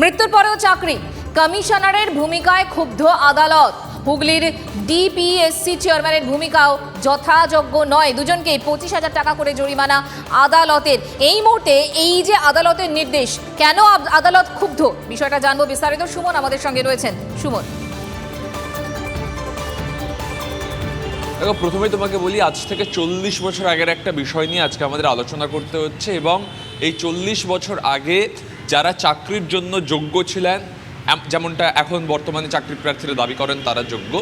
মৃত্যুর পরেও চাকরি। কমিশনারের ভূমিকায় ক্ষুব্ধ আদালত। হুগলির ডিপিএসসি চেয়ারম্যানের ভূমিকাও যথাযোগ্য নয়। দুজনকেই পঁচিশ হাজার টাকা করে জরিমানা আদালতের। এই মুহূর্তে এই যে আদালতের নির্দেশ, কেন আদালত ক্ষুব্ধ? বিষয়টা জানব বিস্তারিত। সুমন আমাদের সঙ্গে রয়েছেন। সুমন। দেখো, প্রথমেই তোমাকে বলি, আজ থেকে চল্লিশ বছর আগের একটা বিষয় নিয়ে আজকে আমাদের আলোচনা করতে হচ্ছে এবং এই চল্লিশ বছর আগে যারা চাকরির জন্য যোগ্য ছিলেন যেমনটা এখন বর্তমানে চাকরি প্রার্থীরা দাবি করেন তারা যোগ্য।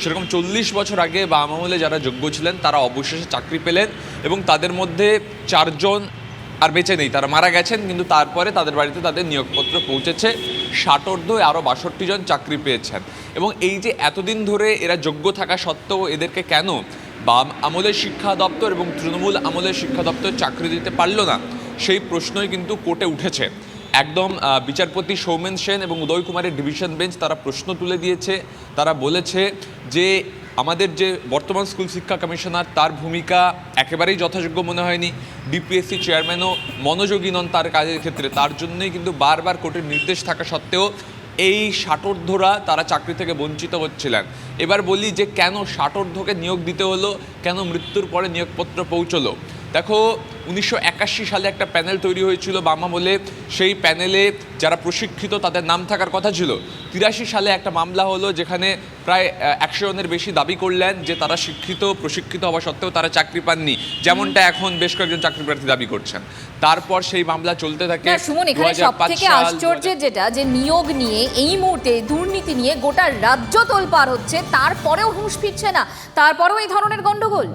সেরকম চল্লিশ বছর আগে বা আমলে যারা যোগ্য ছিলেন, তারা অবশেষে চাকরি পেলেন এবং তাদের মধ্যে চারজন আর বেঁচে নেই। তারা মারা গেছেন, কিন্তু তারপরে তাদের বাড়িতে তাদের নিয়োগপত্র পৌঁছেছে। ষাটোর্ধ আরও বাষট্টি জন চাকরি পেয়েছেন। এবং এই যে এতদিন ধরে এরা যোগ্য থাকা সত্ত্বেও এদেরকে কেন বাম আমলের শিক্ষা দপ্তর এবং তৃণমূল আমলের শিক্ষা দপ্তর চাকরি দিতে পারল না, সেই প্রশ্নই কিন্তু কোর্টে উঠেছে। একদম বিচারপতি সৌমেন সেন এবং উদয় কুমারের ডিভিশন বেঞ্চ তারা প্রশ্ন তুলে দিয়েছে। তারা বলেছে যে আমাদের যে বর্তমান স্কুল শিক্ষা কমিশনার, তার ভূমিকা একেবারেই যথাযোগ্য মনে হয়নি। ডিপিএসসি চেয়ারম্যানও মনোযোগী নন তার কাজের ক্ষেত্রে। তার জন্যই কিন্তু বারবার কোর্টের নির্দেশ থাকা সত্ত্বেও এই ষাটোর্ধরা তারা চাকরি থেকে বঞ্চিত হচ্ছিলেন। এবার বলি যে কেন ষাটোর্ধকে নিয়োগ দিতে হলো, কেন মৃত্যুর পরে নিয়োগপত্র পৌঁছলো? দেখো উনিশশো একাশি সালে একটা প্যানেল তৈরি হয়েছিল বামা বলে সেই প্যানেলে যারা প্রশিক্ষিত তাদের নাম থাকার কথা ছিল। তিরাশি সালে একটা মামলা হলো যেখানে প্রায় একশো জনের বেশি দাবি করলেন যে তারা শিক্ষিত প্রশিক্ষিত হওয়া সত্ত্বেও তারা চাকরি পাননি। যেমনটা এখন বেশ কয়েকজন চাকরি প্রার্থী দাবি করছেন। তারপর সেই মামলা চলতে থাকে সুমন এখানে 2005 সব থেকে সাল, আশ্চর্যের যেটা যে নিয়োগ নিয়ে এই মুহূর্তে দুর্নীতি নিয়ে গোটা রাজ্য তোলপাড় হচ্ছে তারপরেও হুঁশ ফিরছে না। তারপরেও এই ধরনের গন্ডগোল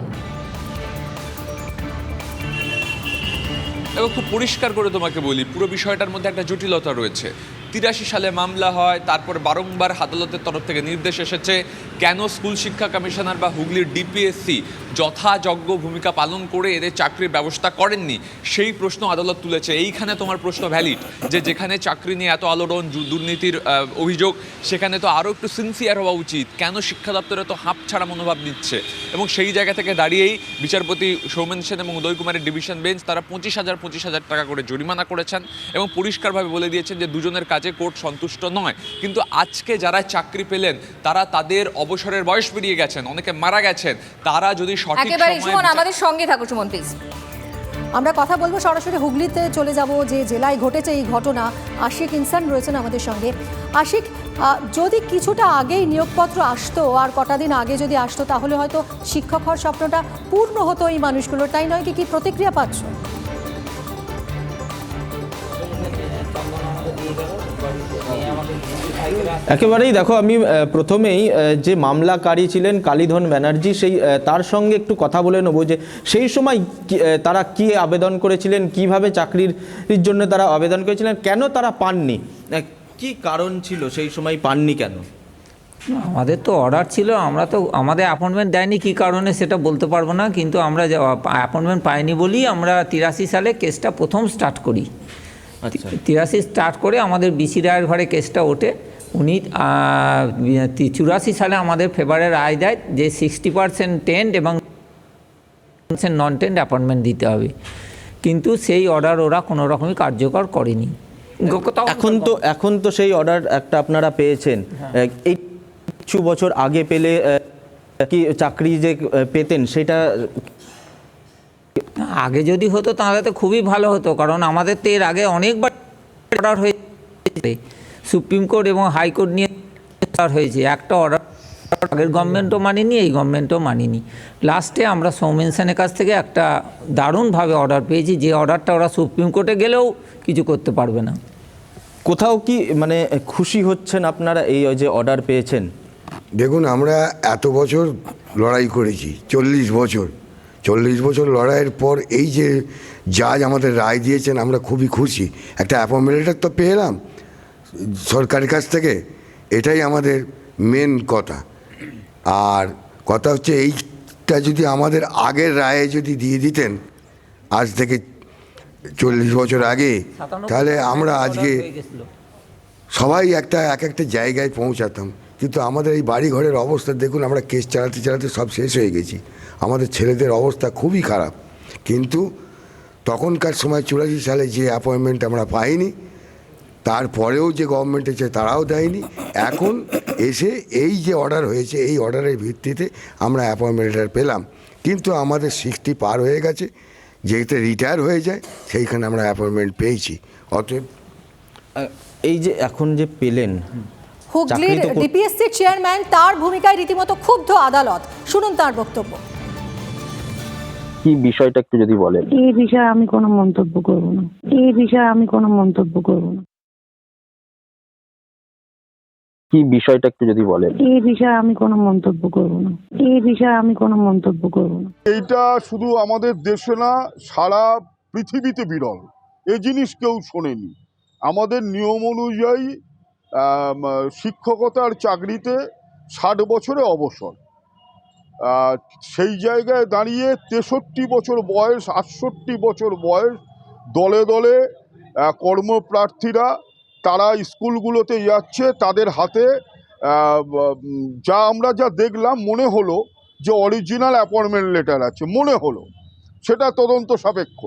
এবং খুব পরিষ্কার করে তোমাকে বলি, পুরো বিষয়টার মধ্যে একটা জটিলতা রয়েছে। তিরাশি সালে মামলা হয়, তারপর বারংবার আদালতের তরফ থেকে নির্দেশ এসেছে কেন স্কুল শিক্ষা কমিশনার বা হুগলির ডিপিএসসি যথাযোগ্য ভূমিকা পালন করে এদের চাকরির ব্যবস্থা করেননি? সেই প্রশ্ন আদালত তুলেছে। এইখানে তোমার প্রশ্ন ভ্যালিড যে যেখানে চাকরি নিয়ে এত আলোড়ন দুর্নীতির অভিযোগ, সেখানে তো আরও একটু সিনসিয়ার হওয়া উচিত। কেন শিক্ষা দপ্তরে তো হাঁপ ছাড়া মনোভাব নিচ্ছে? এবং সেই জায়গা থেকে দাঁড়িয়েই বিচারপতি সৌমেন সেন এবং উদয় কুমারের ডিভিশন বেঞ্চ তারা পঁচিশ হাজার পঁচিশ হাজার টাকা করে জরিমানা করেছেন এবং পরিষ্কারভাবে বলে দিয়েছেন যে দুজনের কাজে কোর্ট সন্তুষ্ট নয়। কিন্তু আজকে যারা চাকরি পেলেন, তারা তাদের অবসরের বয়স পেরিয়ে গেছেন অনেকে মারা গেছেন তারা যদি সঠিক সময়ে আমাদের সঙ্গে থাকো সুমন প্লিজ আমরা কথা বলব সরাসরি হুগলিতে চলে যাব যে জেলায় ঘটেছে এই ঘটনা। আশিক ইনসান রয়েছেন আমাদের সঙ্গে। আশিক যদি কিছুটা আগেই নিয়োগপত্র আসতো আর কটা দিন আগে যদি আসতো তাহলে হয়তো শিক্ষক হওয়ার স্বপ্নটা পূর্ণ হতো এই মানুষগুলোর। তাই নয় কি কি প্রতিক্রিয়া পাচ্ছ? একেবারেই দেখো, আমি প্রথমেই যে মামলাকারী ছিলেন কালীধন ব্যানার্জি, সেই তার সঙ্গে একটু কথা বলে নেব যে সেই সময় তারা কি আবেদন করেছিলেন, কীভাবে চাকরির জন্য তারা আবেদন করেছিলেন, কেন তারা পাননি? কি কারণ ছিল সেই সময় পাননি কেন? আমাদের তো অর্ডার ছিল, আমরা তো, আমাদের অ্যাপয়েন্টমেন্ট দেয়নি, কী কারণে সেটা বলতে পারব না, কিন্তু আমরা অ্যাপয়েন্টমেন্ট পাইনি বলেই আমরা তিরাশি সালে কেসটা প্রথম স্টার্ট করি। তিরাশি স্টার্ট করে আমাদের বিসি রায়ের ঘরে কেসটা ওঠে। উনি চুরাশি সালে আমাদের ফেভারে রায় দেয় যে সিক্সটি পার্সেন্ট টেন্ট এবং নন টেন্ট অ্যাপয়েন্টমেন্ট দিতে হবে। কিন্তু সেই অর্ডার ওরা কোনো রকমই কার্যকর করেনি। এখন তো এখন তো সেই অর্ডার একটা আপনারা পেয়েছেন। এই কিছু বছর আগে পেলে কি চাকরি যে পেতেন সেটা আগে যদি হতো তাহলে তো খুবই ভালো হতো কারণ আমাদের তো এর আগে অনেকবার অর্ডার হয়েছে সুপ্রিম কোর্ট এবং হাইকোর্ট নিয়ে অর্ডার হয়েছে। একটা অর্ডার আগের গভর্নমেন্টও মানিনি এই গভর্নমেন্টও মানিনি। লাস্টে আমরা সৌমেন সেনের কাছ থেকে একটা দারুণভাবে অর্ডার পেয়েছি যে অর্ডারটা ওরা সুপ্রিম কোর্টে গেলেও কিছু করতে পারবে না। কোথাও কি মানে খুশি হচ্ছেন আপনারা এই যে অর্ডার পেয়েছেন? দেখুন আমরা এত বছর লড়াই করেছি চল্লিশ বছর। চল্লিশ বছর লড়াইয়ের পর এই যে জাজ আমাদের রায় দিয়েছেন আমরা খুবই খুশি। একটা অ্যাপয়েন্টমেন্ট লেটার তো পেলাম সরকারের কাছ থেকে। এটাই আমাদের মেন কথা। আর কথা হচ্ছে এইটা যদি আমাদের আগের রায়ে যদি দিয়ে দিতেন আজ থেকে চল্লিশ বছর আগে তাহলে আমরা আজকে সবাই একটা এক একটা জায়গায় পৌঁছাতাম। কিন্তু আমাদের এই বাড়ি ঘরের অবস্থা, দেখুন আমরা কেস চালাতে চালাতে সব শেষ হয়ে গেছি। আমাদের ছেলেদের অবস্থা খুবই খারাপ। কিন্তু তখনকার সময় চুরাশি সালে যে অ্যাপয়েন্টমেন্ট আমরা পাইনি, তারপরেও যে গভর্নমেন্ট এসে তারাও দেয়নি, এখন এসে এই যে অর্ডার হয়েছে, এই অর্ডারের ভিত্তিতে আমরা অ্যাপয়েন্টমেন্ট লেটার পেলাম। কিন্তু আমাদের সিক্সটি পার হয়ে গেছে যেতে রিটায়ার হয়ে যায়, সেইখানে আমরা অ্যাপয়েন্টমেন্ট পেয়েছি। অতএব এই যে এখন যে পেলেন হুগলির ডিপিএসসির চেয়ারম্যান তার ভূমিকায় রীতিমতো ক্ষুব্ধ আদালত। শুনুন তার বক্তব্য। কি বিষয়টা একটু যদি বলেন। এই বিষয়ে আমি কোনো মন্তব্য করব না। এই বিষয়ে আমি কোনো মন্তব্য করব না। কি বিষয়টা একটু যদি বলেন। এই বিষয়ে আমি কোনো মন্তব্য করব না। এই বিষয়ে আমি কোনো মন্তব্য করব না। এইটা শুধু আমাদের দেশে না সারা পৃথিবীতে বিরল। এ জিনিস কেউ শোনেনি। আমাদের নিয়ম অনুযায়ী শিক্ষকতার চাকরিতে ষাট বছরে অবসর। সেই জায়গায় দাঁড়িয়ে তেষট্টি বছর বয়স, আটষট্টি বছর বয়স, দলে দলে কর্মপ্রার্থীরা তারা স্কুলগুলোতে যাচ্ছে, তাদের হাতে যা আমরা যা দেখলাম মনে হলো যে অরিজিনাল অ্যাপয়েন্টমেন্ট লেটার আছে, মনে হলো। সেটা তদন্ত সাপেক্ষ।